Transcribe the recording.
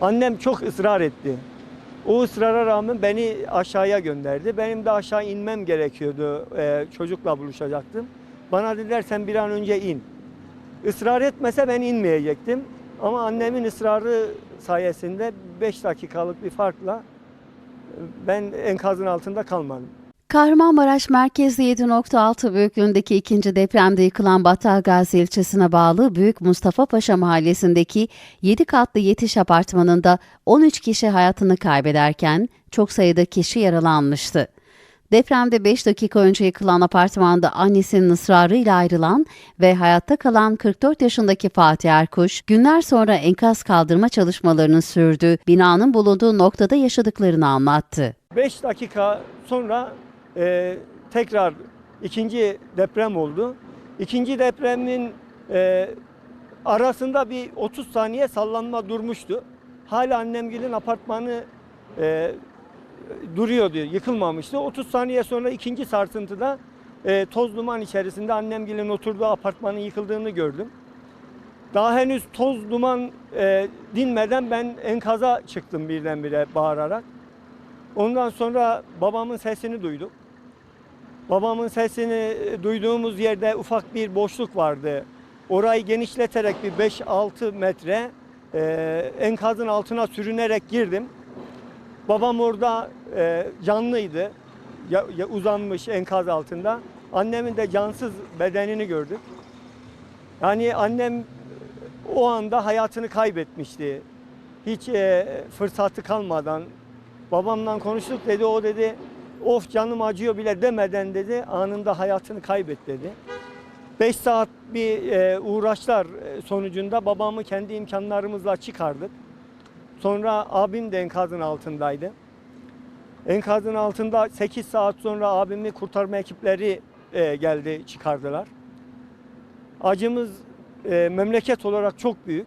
Annem çok ısrar etti. O ısrara rağmen beni aşağıya gönderdi. Benim de aşağı inmem gerekiyordu. Ee, çocukla buluşacaktım. Bana dediler sen bir an önce in. Israr etmese ben inmeyecektim. Ama annemin ısrarı sayesinde 5 dakikalık bir farkla ben enkazın altında kalmadım. Kahramanmaraş merkezli 7.6 büyüklüğündeki ikinci depremde yıkılan Battalgazi ilçesine bağlı Büyük Mustafa Paşa mahallesindeki 7 katlı yetiş apartmanında 13 kişi hayatını kaybederken çok sayıda kişi yaralanmıştı. Depremde 5 dakika önce yıkılan apartmanda annesinin ısrarıyla ayrılan ve hayatta kalan 44 yaşındaki Fatih Erkuş, günler sonra enkaz kaldırma çalışmalarının sürdüğü binanın bulunduğu noktada yaşadıklarını anlattı. 5 dakika sonra e, tekrar ikinci deprem oldu. İkinci depremin e, arasında bir 30 saniye sallanma durmuştu. Hala annemgilin apartmanı e, duruyordu, yıkılmamıştı. 30 saniye sonra ikinci sarsıntıda e, toz duman içerisinde annemgilin oturduğu apartmanın yıkıldığını gördüm. Daha henüz toz duman e, dinmeden ben enkaza çıktım birdenbire bağırarak. Ondan sonra babamın sesini duyduk. Babamın sesini duyduğumuz yerde ufak bir boşluk vardı. Orayı genişleterek bir 5-6 metre e, enkazın altına sürünerek girdim. Babam orada e, canlıydı. Ya, ya uzanmış enkaz altında. Annemin de cansız bedenini gördük. Yani annem o anda hayatını kaybetmişti. Hiç e, fırsatı kalmadan babamla konuştuk dedi. O dedi of canım acıyor bile demeden dedi anında hayatını kaybet dedi. 5 saat bir e, uğraşlar e, sonucunda babamı kendi imkanlarımızla çıkardık. Sonra abim de enkazın altındaydı. Enkazın altında 8 saat sonra abimi kurtarma ekipleri e, geldi çıkardılar. Acımız memleket olarak çok büyük.